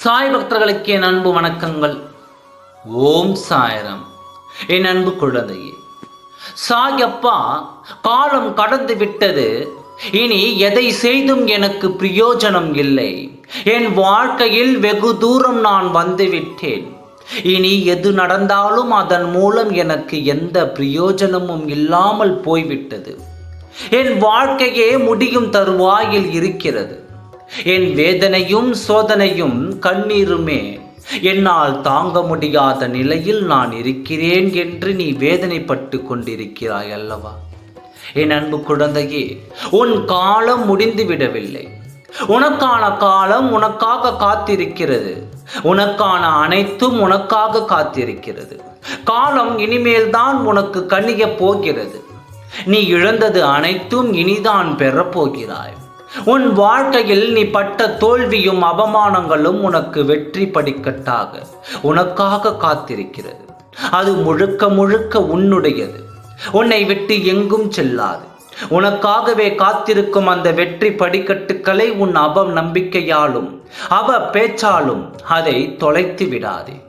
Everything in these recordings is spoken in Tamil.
சாய் பக்தர்களுக்கு என் அன்பு வணக்கங்கள். ஓம் சாயரம். என் அன்பு குழந்தையே சாயப்பா காலம் கடந்து விட்டது. இனி எதை செய்தும் எனக்கு பிரயோஜனம் இல்லை. என் வாழ்க்கையில் வெகு தூரம் நான் வந்துவிட்டேன் இனி எது நடந்தாலும் அதன் மூலம் எனக்கு எந்த பிரயோஜனமும் இல்லாமல் போய்விட்டது. என் வாழ்க்கையே முடியும் தருவாயில் இருக்கிறது. என் வேதனையும் சோதனையும் கண்ணீருமே. என்னால் தாங்க முடியாத நிலையில் நான் இருக்கிறேன் என்று நீ வேதனைப்பட்டு கொண்டிருக்கிறாய் அல்லவா? என் அன்பு குழந்தையே உன் காலம் முடிந்து விடவில்லை. உனக்கான காலம் உனக்காக காத்திருக்கிறது. உனக்கான அனைத்தும் உனக்காக காத்திருக்கிறது. காலம் இனிமேல் தான் உனக்கு கணிய போகிறது. நீ இழந்தது அனைத்தும் இனிதான் பெறப்போகிறாய் உன் வாழ்க்கையில் நீ பட்ட தோல்வியும் அவமானங்களும் உனக்கு வெற்றி படிக்கட்டாக. உனக்காக காத்திருக்கிறது. அது முழுக்க முழுக்க உன்னுடையது. உன்னை விட்டு எங்கும் செல்லாது. உனக்காகவே காத்திருக்கும் அந்த வெற்றி படிக்கட்டுக்களை உன் அவ நம்பிக்கையாலும் அவ பேச்சாலும் அதை தொலைத்து விடாதே.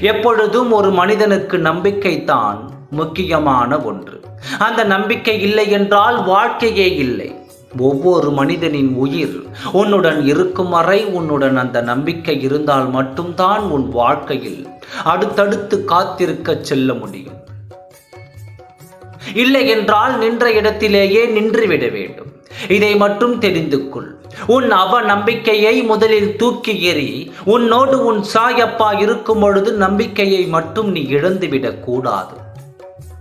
எப்பொழுதும் ஒரு மனிதனுக்கு நம்பிக்கை தான் முக்கியமான ஒன்று. அந்த நம்பிக்கை இல்லை என்றால் வாழ்க்கையே இல்லை. ஒவ்வொரு மனிதனின் உயிர் உன்னுடன் இருக்கும் வரை உன்னுடன் அந்த நம்பிக்கை இருந்தால் மட்டும்தான் உன் வாழ்க்கையில் அடுத்தடுத்து காத்திருக்க செல்ல முடியும். இல்லை என்றால் நின்ற இடத்திலேயே நின்றுவிட வேண்டும். இதை மட்டும் தெரிந்து கொள் உன் அவ நம்பிக்கையை முதலில் தூக்கி எறி உன்னோடு உன் சாயப்பா இருக்கும் பொழுது நம்பிக்கையை மட்டும் நீ இழந்துவிடக் கூடாது.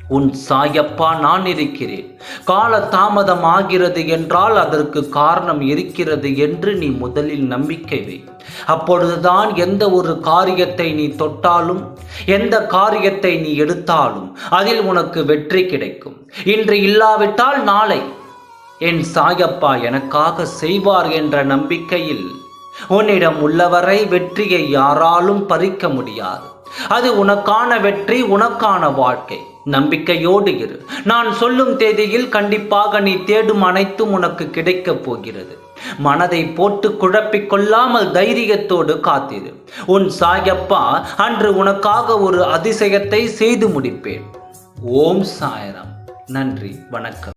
உன் சாயப்பா நான் இருக்கிறேன். கால தாமதம் ஆகிறது என்றால் அதற்கு காரணம் இருக்கிறது என்று நீ முதலில் நம்பிக்கை வை. அப்பொழுதுதான் எந்த ஒரு காரியத்தை நீ தொட்டாலும் எந்த காரியத்தை நீ எடுத்தாலும் அதில் உனக்கு வெற்றி கிடைக்கும். இன்று இல்லாவிட்டால் நாளை என் சாயப்பா எனக்காக செய்வார் என்ற நம்பிக்கையில் உன்னிடம் உள்ளவரை வெற்றியை யாராலும் பறிக்க முடியாது. அது உனக்கான வெற்றி உனக்கான வாழ்க்கை. நம்பிக்கையோடு இரு. நான் சொல்லும் தேதியில் கண்டிப்பாக நீ தேடும் அனைத்தும் உனக்கு கிடைக்கப் போகிறது. மனதை போட்டு குழப்பிக் கொள்ளாமல் தைரியத்தோடு காத்திரு. உன் சாயப்பா அன்று உனக்காக ஒரு அதிசயத்தை செய்து முடிப்பேன். ஓம் சாயரம். நன்றி வணக்கம்.